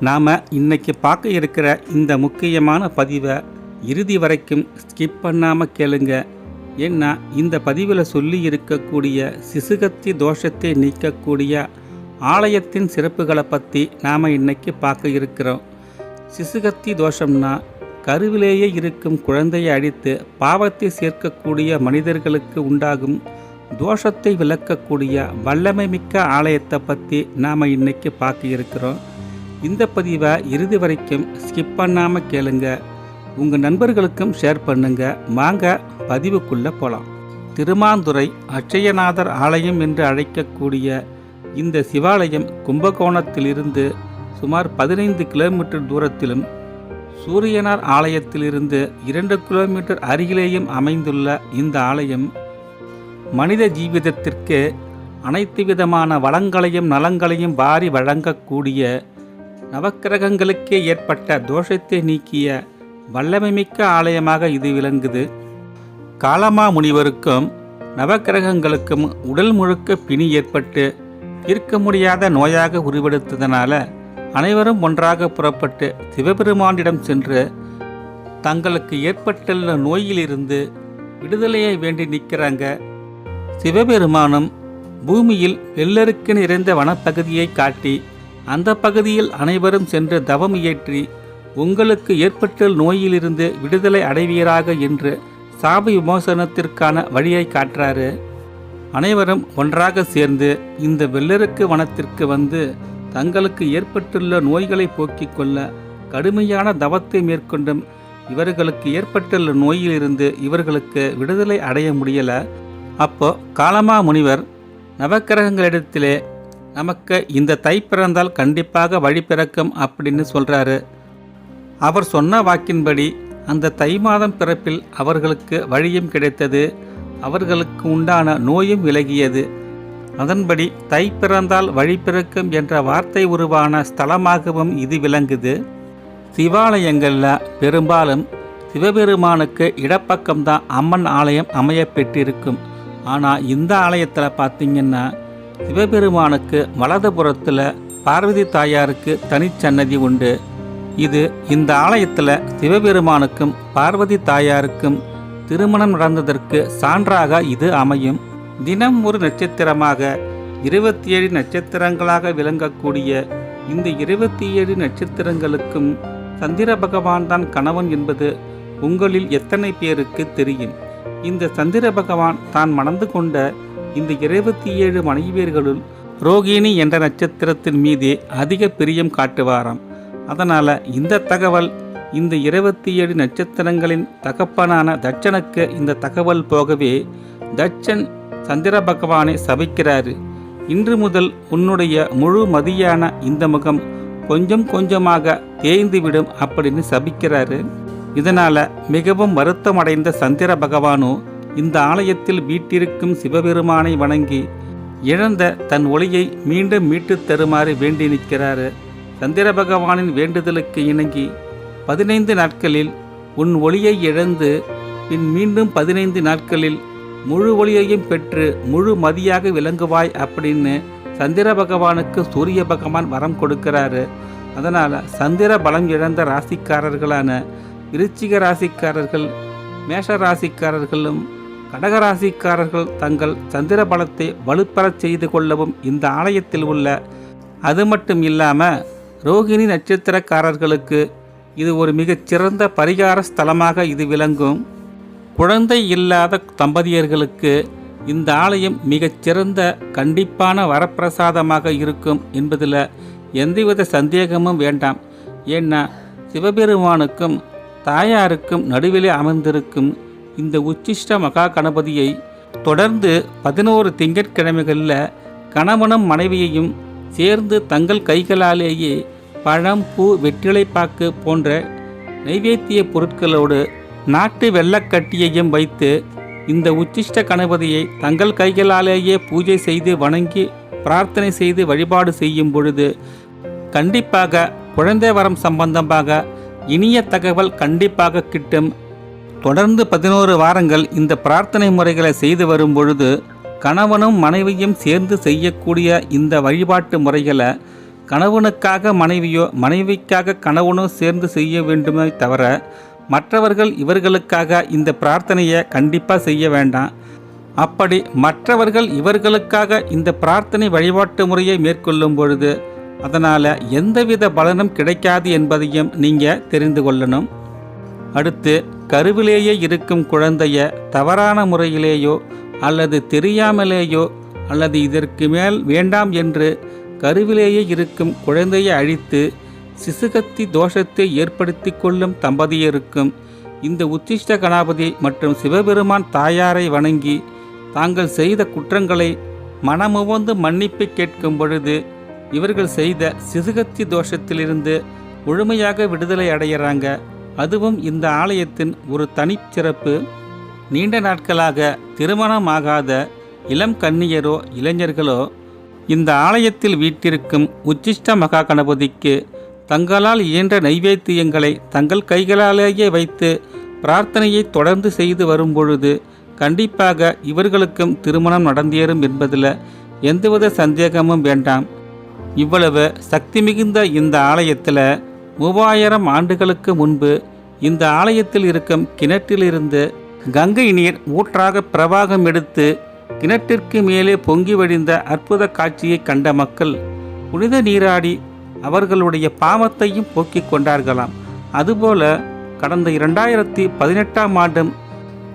நாம் இன்னைக்கு பார்க்க இருக்கிற இந்த முக்கியமான பதிவை இறுதி வரைக்கும் ஸ்கிப் பண்ணாமல் கேளுங்க. ஏன்னா இந்த பதிவில் சொல்லி இருக்கக்கூடிய சிசுகத்தி தோஷத்தை நீக்கக்கூடிய ஆலயத்தின் சிறப்புகளை பற்றி நாம் இன்றைக்கி பார்க்க இருக்கிறோம். சிசுகத்தி தோஷம்னா கருவிலேயே இருக்கும் குழந்தையை அழித்து பாவத்தை சேர்க்கக்கூடிய மனிதர்களுக்கு உண்டாகும் தோஷத்தை விளக்கக்கூடிய வல்லமை மிக்க ஆலயத்தை பற்றி நாம் இன்றைக்கி பார்க்க இருக்கிறோம். இந்த பதிவை இறுதி வரைக்கும் ஸ்கிப் பண்ணாமல் கேளுங்க. உங்கள் நண்பர்களுக்கும் ஷேர் பண்ணுங்க. வாங்க பதிவுக்குள்ளே போகலாம் திருமாந்துறை அட்சயநாதர் ஆலயம் என்று அழைக்கக்கூடிய இந்த சிவாலயம் கும்பகோணத்திலிருந்து சுமார் பதினைந்து கிலோமீட்டர் தூரத்திலும் சூரியனார் ஆலயத்திலிருந்து இரண்டு கிலோமீட்டர் அருகிலேயும் அமைந்துள்ள இந்த ஆலயம் மனித ஜீவிதத்திற்கு அனைத்து விதமான வளங்களையும் நலங்களையும் வாரி வழங்கக்கூடிய நவக்கிரகங்களுக்கே ஏற்பட்ட தோஷத்தை நீக்கிய வல்லமைமிக்க ஆலயமாக இது விளங்குது. காலமா முனிவருக்கும் நவக்கிரகங்களுக்கும் உடல் முழுக்க பிணி ஏற்பட்டு தீர்க்க முடியாத நோயாக உருவெடுத்ததனால அனைவரும் ஒன்றாக புறப்பட்டு சிவபெருமானிடம் சென்று தங்களுக்கு ஏற்பட்டுள்ள நோயிலிருந்து விடுதலையை வேண்டி நிற்கிறாங்க. சிவபெருமானும் பூமியில் வெள்ளருக்கு நிறைந்த வனப்பகுதியை காட்டி அந்த பகுதியில் அனைவரும் சென்று தவம் இயற்றி உங்களுக்கு ஏற்பட்டுள்ள நோயிலிருந்து விடுதலை அடைவீராக என்று சாப விமோசனத்திற்கான வழியை காட்டுறாரு. அனைவரும் ஒன்றாக சேர்ந்து இந்த வெள்ளருக்கு வனத்திற்கு வந்து தங்களுக்கு ஏற்பட்டுள்ள நோய்களை போக்கிக் கொள்ள கடுமையான தவத்தை மேற்கொண்டும் இவர்களுக்கு ஏற்பட்டுள்ள நோயிலிருந்து இவர்களுக்கு விடுதலை அடைய முடியல. அப்போ காலமா முனிவர் நவக்கிரகங்களிடத்திலே நமக்கு இந்த தை பிறந்தால் கண்டிப்பாக வழி பிறக்கும் அப்படின்னு சொல்கிறாரு அவர் சொன்ன வாக்கின்படி அந்த தை மாதம் பிறப்பில் அவர்களுக்கு வழியும் கிடைத்தது அவர்களுக்கு உண்டான நோயும் விலகியது. அதன்படி தை பிறந்தால் வழி பிறக்கும் என்ற வார்த்தை உருவான ஸ்தலமாகவும் இது விளங்குது. சிவாலயங்களில் பெரும்பாலும் சிவபெருமானுக்கு இடப்பக்கம்தான் அம்மன் ஆலயம் அமையப்பெற்றிருக்கும். ஆனால் இந்த ஆலயத்தில் பார்த்தீங்கன்னா சிவபெருமானுக்கு வலதுபுறத்தில் பார்வதி தாயாருக்கு தனிச்சன்னதி உண்டு. இது இந்த ஆலயத்தில் சிவபெருமானுக்கும் பார்வதி தாயாருக்கும் திருமணம் நடந்ததற்கு சான்றாக இது அமையும். தினம் ஒரு நட்சத்திரமாக இருபத்தி ஏழு நட்சத்திரங்களாக விளங்கக்கூடிய இந்த இருபத்தி ஏழு நட்சத்திரங்களுக்கும் சந்திர பகவான் தான் கணவன் என்பது உங்களில் எத்தனை பேருக்கு தெரியும்? இந்த சந்திர பகவான் தான் மணந்து கொண்ட இந்த இருபத்தி ஏழு மனைவியர்களுள் ரோகிணி என்ற நட்சத்திரத்தின் மீதே அதிக பிரியம் காட்டுவாராம். அதனால் இந்த தகவல் இந்த இருபத்தி ஏழு நட்சத்திரங்களின் தகப்பனான தட்சனுக்கு இந்த தகவல் போகவே தட்சன் சந்திர பகவானை சபிக்கிறாரு. இன்று முதல் உன்னுடைய முழு மதியான இந்த முகம் கொஞ்சம் கொஞ்சமாக தேய்ந்துவிடும் அப்படின்னு சபிக்கிறாரு. இதனால் மிகவும் வருத்தமடைந்த சந்திர பகவானும் இந்த ஆலயத்தில் வீட்டிருக்கும் சிவபெருமானை வணங்கி இழந்த தன் ஒளியை மீண்டும் மீட்டுத் தருமாறு வேண்டி நிற்கிறார். சந்திர பகவானின் வேண்டுதலுக்கு இணங்கி பதினைந்து நாட்களில் உன் ஒளியை இழந்து பின் மீண்டும் பதினைந்து நாட்களில் முழு ஒளியையும் பெற்று முழு மதியாக விளங்குவாய் அப்படின்னு சந்திர பகவானுக்கு சூரிய பகவான் வரம் கொடுக்கிறாரு. அதனால் சந்திர பலம் இழந்த ராசிக்காரர்களான விருச்சிக ராசிக்காரர்கள் மேஷ ராசிக்காரர்களும் கடகராசிக்காரர்கள் தங்கள் சந்திர பலத்தை வலுப்பெறச் செய்து கொள்ளவும் இந்த ஆலயத்தில் உள்ள அது மட்டும் இல்லாமல் ரோகிணி நட்சத்திரக்காரர்களுக்கு இது ஒரு மிகச்சிறந்த பரிகார ஸ்தலமாக இது விளங்கும். குழந்தை இல்லாத தம்பதியர்களுக்கு இந்த ஆலயம் மிகச்சிறந்த கண்டிப்பான வரப்பிரசாதமாக இருக்கும் என்பதில் எந்தவித சந்தேகமும் வேண்டாம். ஏன்னா சிவபெருமானுக்கும் தாயாருக்கும் நடுவிலே அமர்ந்திருக்கும் இந்த உச்சிஷ்ட மகா கணபதியை தொடர்ந்து பதினோரு திங்கட்கிழமைகளில் கணவனும் மனைவியையும் சேர்ந்து தங்கள் கைகளாலேயே பழம் பூ வெற்றிலைப்பாக்கு போன்ற நைவேத்திய பொருட்களோடு நாட்டு வெள்ளக்கட்டியையும் வைத்து இந்த உச்சிஷ்ட கணபதியை தங்கள் கைகளாலேயே பூஜை செய்து வணங்கி பிரார்த்தனை செய்து வழிபாடு செய்யும் பொழுது கண்டிப்பாக குழந்தை வரம் சம்பந்தமாக இனிய தகவல் கண்டிப்பாக கிட்டும். தொடர்ந்து பதினோரு வாரங்கள் இந்த பிரார்த்தனை முறைகளை செய்து வரும் பொழுது கணவனும் மனைவியும் சேர்ந்து செய்யக்கூடிய இந்த வழிபாட்டு முறைகளை கணவனுக்காக மனைவியோ மனைவிக்காக கணவனோ சேர்ந்து செய்ய வேண்டுமே தவிர மற்றவர்கள் இவர்களுக்காக இந்த பிரார்த்தனையை கண்டிப்பாக செய்ய வேண்டாம். அப்படி மற்றவர்கள் இவர்களுக்காக இந்த பிரார்த்தனை வழிபாட்டு முறையை மேற்கொள்ளும் பொழுது அதனால் எந்தவித பலனும் கிடைக்காது என்பதையும் நீங்கள் தெரிந்து கொள்ளணும். அடுத்து கருவிலேயே இருக்கும் குழந்தைய தவறான முறையிலேயோ அல்லது தெரியாமலேயோ அல்லது இதற்கு மேல் வேண்டாம் என்று கருவிலேயே இருக்கும் குழந்தையை அழித்து சிசுகத்தி தோஷத்தை ஏற்படுத்தி கொள்ளும் தம்பதியருக்கும் இந்த உச்சிஷ்ட கணாபதி மற்றும் சிவபெருமான் தாயாரை வணங்கி தாங்கள் செய்த குற்றங்களை மனமுவந்து மன்னிப்பு கேட்கும் பொழுது இவர்கள் செய்த சிசுகத்தி தோஷத்திலிருந்து முழுமையாக விடுதலை அடைகிறாங்க. அதுவும் இந்த ஆலயத்தின் ஒரு தனிச்சிறப்பு. நீண்ட நாட்களாக திருமணமாகாத இளம் கன்னியரோ இளைஞர்களோ இந்த ஆலயத்தில் வீட்டிருக்கும் உச்சிஷ்ட மகா கணபதிக்கு தங்களால் இயன்ற நைவேத்தியங்களை தங்கள் கைகளாலேயே வைத்து பிரார்த்தனையை தொடர்ந்து செய்து வரும்பொழுது கண்டிப்பாக இவர்களுக்கும் திருமணம் நடந்தேறும் என்பதில் எந்தவித சந்தேகமும் வேண்டாம். இவ்வளவு சக்தி மிகுந்த இந்த ஆலயத்தில் மூவாயிரம் ஆண்டுகளுக்கு முன்பு இந்த ஆலயத்தில் இருக்கும் கிணற்றிலிருந்து கங்கை நீர் ஊற்றாக பிரவாகம் எடுத்து கிணற்றிற்கு மேலே பொங்கி வழிந்த அற்புத காட்சியை கண்ட மக்கள் புனித நீராடி அவர்களுடைய பாவத்தையும் போக்கிக் கொண்டார்களாம். அதுபோல கடந்த இரண்டாயிரத்தி பதினெட்டாம் ஆண்டும்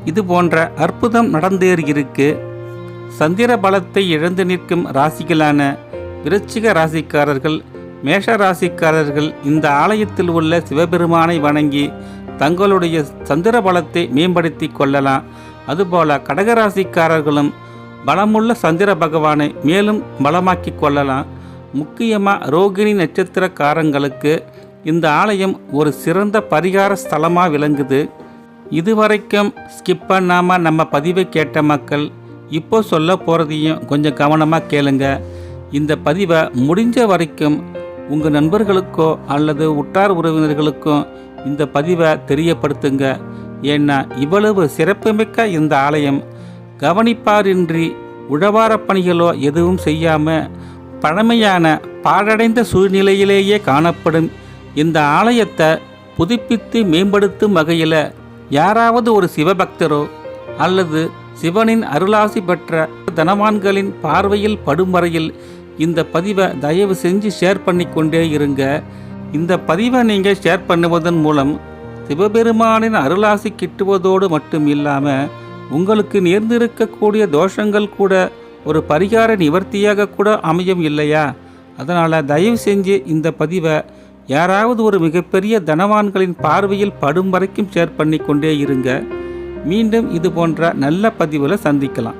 இது போன்ற அற்புதம் நடந்தேறியிருக்கு சந்திர பலத்தை இழந்து நிற்கும் ராசிகளான விருச்சிக ராசிக்காரர்கள் மேஷ ராசிக்காரர்கள் இந்த ஆலயத்தில் உள்ள சிவபெருமானை வணங்கி தங்களுடைய சந்திர பலத்தை மேம்படுத்தி கொள்ளலாம். அதுபோல கடகராசிக்காரர்களும் பலமுள்ள சந்திர பகவானை மேலும் பலமாக்கி கொள்ளலாம். முக்கியமாக ரோகிணி நட்சத்திரக்காரங்களுக்கு இந்த ஆலயம் ஒரு சிறந்த பரிகார ஸ்தலமாக விளங்குது. இதுவரைக்கும் ஸ்கிப் பண்ணாமல் நம்ம பதிவை கேட்ட மக்கள் இப்போ சொல்ல போகிறதையும் கொஞ்சம் கவனமாக கேளுங்க. இந்த பதிவை முடிஞ்ச வரைக்கும் உங்கள் நண்பர்களுக்கோ அல்லது உற்றார் உறவினர்களுக்கோ இந்த பதிவை தெரியப்படுத்துங்க. ஏன்னா இவ்வளவு சிறப்புமிக்க இந்த ஆலயம் கவனிப்பாரின்றி உழவாரப் பணிகளோ எதுவும் செய்யாமல் பழமையான பாழடைந்த சூழ்நிலையிலேயே காணப்படும் இந்த ஆலயத்தை புதுப்பித்து மேம்படுத்தும் வகையில் யாராவது ஒரு சிவபக்தரோ அல்லது சிவனின் அருளாசி பெற்ற தனவான்களின் பார்வையில் படும் வரையில் இந்த பதிவை தயவு செஞ்சு ஷேர் பண்ணி கொண்டே இருங்க. இந்த பதிவை நீங்கள் ஷேர் பண்ணுவதன் மூலம் சிவபெருமானின் அருளாசி கிட்டுவதோடு மட்டும் இல்லாமல் உங்களுக்கு நேர்ந்திருக்கக்கூடிய தோஷங்கள் கூட ஒரு பரிகார நிவர்த்தியாக கூட அமையும் இல்லையா? அதனால் தயவு செஞ்சு இந்த பதிவை யாராவது ஒரு மிகப்பெரிய தனவான்களின் பார்வையில் படும் வரைக்கும் ஷேர் பண்ணி கொண்டே இருங்க. மீண்டும் இது போன்ற நல்ல பதிவில் சந்திக்கலாம்.